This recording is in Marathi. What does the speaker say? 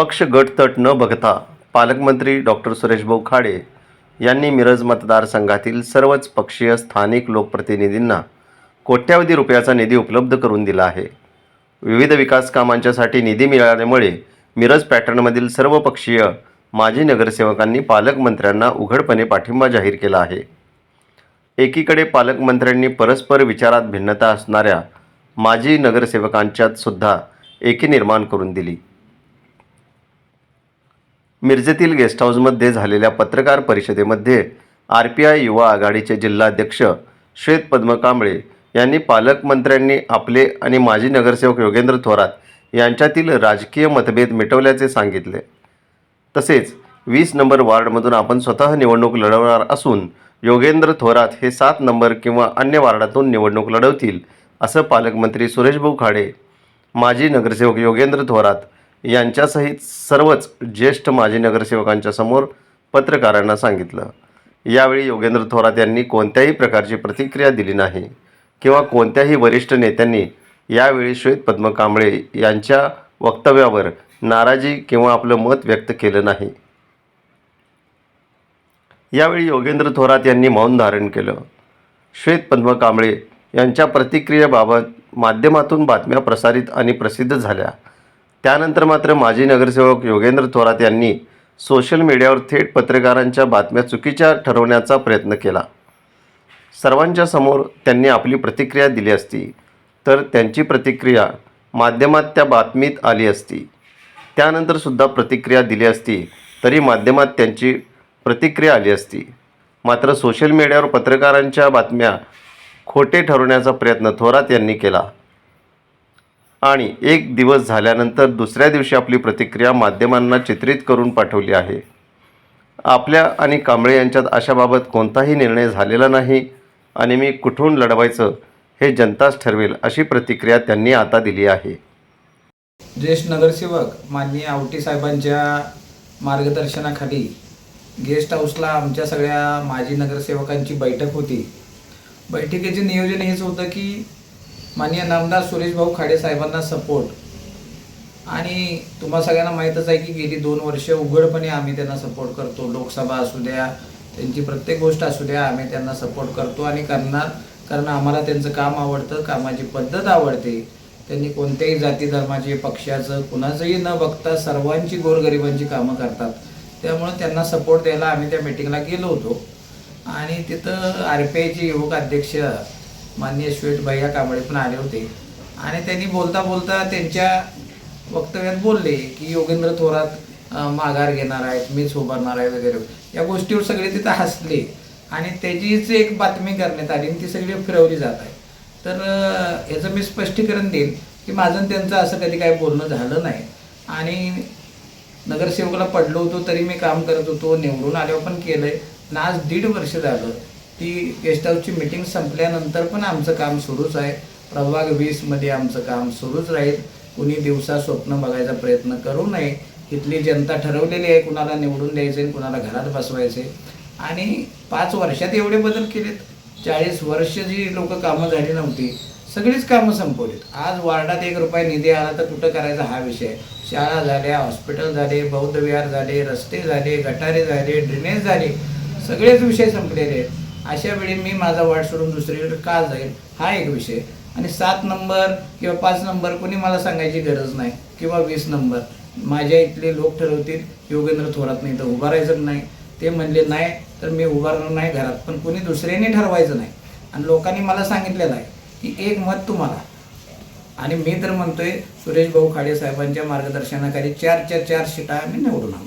पक्ष गटतट न बघता पालकमंत्री डॉक्टर सुरेशभाऊ खाडे यांनी मिरज मतदारसंघातील सर्वच पक्षीय स्थानिक लोकप्रतिनिधींना कोट्यावधी रुपयाचा निधी उपलब्ध करून दिला आहे. विविध विकास कामांच्यासाठी निधी मिळाल्यामुळे मिरज पॅटर्नमधील सर्व पक्षीय माजी नगरसेवकांनी पालकमंत्र्यांना उघडपणे पाठिंबा जाहीर केला आहे. एकीकडे पालकमंत्र्यांनी परस्पर विचारात भिन्नता असणाऱ्या माजी नगरसेवकांच्यात सुद्धा एकी निर्माण करून दिली. मिरजेतील गेस्ट हाऊसमध्ये झालेल्या पत्रकार परिषदेमध्ये आर पी आय युवा आघाडीचे जिल्हाध्यक्ष श्वेत पद्म कांबळे यांनी पालकमंत्र्यांनी आपले आणि माजी नगरसेवक योगेंद्र थोरात यांच्यातील राजकीय मतभेद मिटवल्याचे सांगितले. तसेच वीस नंबर वार्डमधून आपण स्वतः निवडणूक लढवणार असून योगेंद्र थोरात हे सात नंबर किंवा अन्य वार्डातून निवडणूक लढवतील असं पालकमंत्री सुरेशभाऊ खाडे माजी नगरसेवक योगेंद्र थोरात यांच्यासहित सर्वच ज्येष्ठ माजी नगरसेवकांच्या समोर पत्रकारांना सांगितलं. यावेळी योगेंद्र थोरात यांनी कोणत्याही प्रकारची प्रतिक्रिया दिली नाही किंवा कोणत्याही वरिष्ठ नेत्यांनी यावेळी श्वेत पद्म कांबळे यांच्या वक्तव्यावर नाराजी किंवा आपलं मत व्यक्त केलं नाही. यावेळी योगेंद्र थोरात यांनी मौन धारण केलं. श्वेत पद्म कांबळे यांच्या प्रतिक्रियेबाबत माध्यमातून बातम्या प्रसारित आणि प्रसिद्ध झाल्या. त्यानंतर मात्र माजी नगरसेवक योगेंद्र थोरात यांनी सोशल मीडियावर थेट पत्रकारांच्या बातम्या चुकीच्या ठरवण्याचा प्रयत्न केला. सर्वांच्या समोर त्यांनी आपली प्रतिक्रिया दिली असती तर त्यांची प्रतिक्रिया माध्यमात त्या बातमीत आली असती. त्यानंतर सुद्धा प्रतिक्रिया दिली असती तरी माध्यमात त्यांची प्रतिक्रिया आली असती. मात्र सोशल मीडियावर पत्रकारांच्या बातम्या खोटे ठरवण्याचा प्रयत्न थोरात यांनी केला. आणि एक दिवस झाल्यानंतर दुसऱ्या दिवशी आपली प्रतिक्रिया माध्यमांना चित्रित करून पाठवली आहे. आपल्या आणि कांबळे यांच्यात अशाबाबत कोणताही निर्णय झालेला नाही आणि मी कुठून लढवायचं हे जनताच ठरवेल अशी प्रतिक्रिया त्यांनी आता दिली आहे. ज्येष्ठ नगरसेवक माननीय आवटी साहेबांच्या मार्गदर्शनाखाली गेस्ट हाऊसला आमच्या सगळ्या माजी नगरसेवकांची बैठक होती. बैठकीचे नियोजन हेच होतं की माननीय नामदार सुरेश भाऊ खाडे साहेबांना सपोर्ट आणि तुम्हा सगळ्यांना माहीतच आहे की गेली दोन वर्ष उघडपणे आम्ही त्यांना सपोर्ट करतो. लोकसभा असू द्या त्यांची प्रत्येक गोष्ट असू द्या आम्ही त्यांना सपोर्ट करतो आणि करणार कारण आम्हाला त्यांचं काम आवडतं कामाची पद्धत आवडते. त्यांनी कोणत्याही जाती धर्माचे पक्षाचं कुणाचंही न बघता सर्वांची गोरगरिबांची कामं करतात. त्यामुळं त्यांना सपोर्ट द्यायला आम्ही त्या मिटिंगला गेलो होतो. आणि तिथं आर पी आयचे युवक अध्यक्ष माननीय श्वेत भैया कांबळे पण आले होते. आणि त्यांनी बोलता बोलता त्यांच्या वक्तव्यात बोलले की योगेंद्र थोरात माघार घेणार आहेत मीच उभारणार आहे वगैरे. या गोष्टीवर सगळे तिथं हसले. आणि त्याचीच एक बातमी करण्यात आली आणि ती सगळी फिरवली जात आहे. तर याचं मी स्पष्टीकरण देईन की माझं त्यांचं असं कधी काय बोलणं झालं नाही. आणि नगरसेवकाला पडलो होतो तरी मी काम करत होतो निवडून आल्यावर पण केलं आहे आज दीड वर्ष झालं. ती गेस्ट हाऊसची मिटिंग संपल्यानंतर पण आमचं काम सुरूच आहे. प्रभाग वीसमध्ये आमचं काम सुरूच राहील. कुणी दिवसा स्वप्न बघायचा प्रयत्न करू नये. इथली जनता ठरवलेली आहे कुणाला निवडून द्यायचे कुणाला घरात बसवायचे. आणि पाच वर्षात एवढे बदल केलेत. चाळीस वर्ष जी लोक कामं झाली नव्हती सगळीच कामं संपवलीत. आज वार्डात एक रुपये निधी आला तर कुठं करायचा हा विषय. शाळा झाल्या हॉस्पिटल झाले बौद्ध विहार झाले रस्ते झाले गटारे झाले ड्रेनेज झाले. सगळेच विषय संपलेले आहेत. अशा वेळी मी माझा वाट सोडून दुसरीकडे का जाईल हा एक विषय. आणि सात नंबर किंवा पाच नंबर कोणी मला सांगायची गरज नाही. किंवा वीस नंबर. माझ्या इथले लोक ठरवतील योगेंद्र थोरात नाही तर उभारायचं नाही. ते म्हणले नाही तर मी उभारणार नाही घरात. पण कुणी दुसऱ्याने ठरवायचं नाही. आणि लोकांनी मला सांगितलेलं आहे की एक मत तुम्हाला. आणि मी तर म्हणतोय सुरेश भाऊ खाडे साहेबांच्या मार्गदर्शनाखाली चार चार चार शिटा आम्ही निवडून आणू.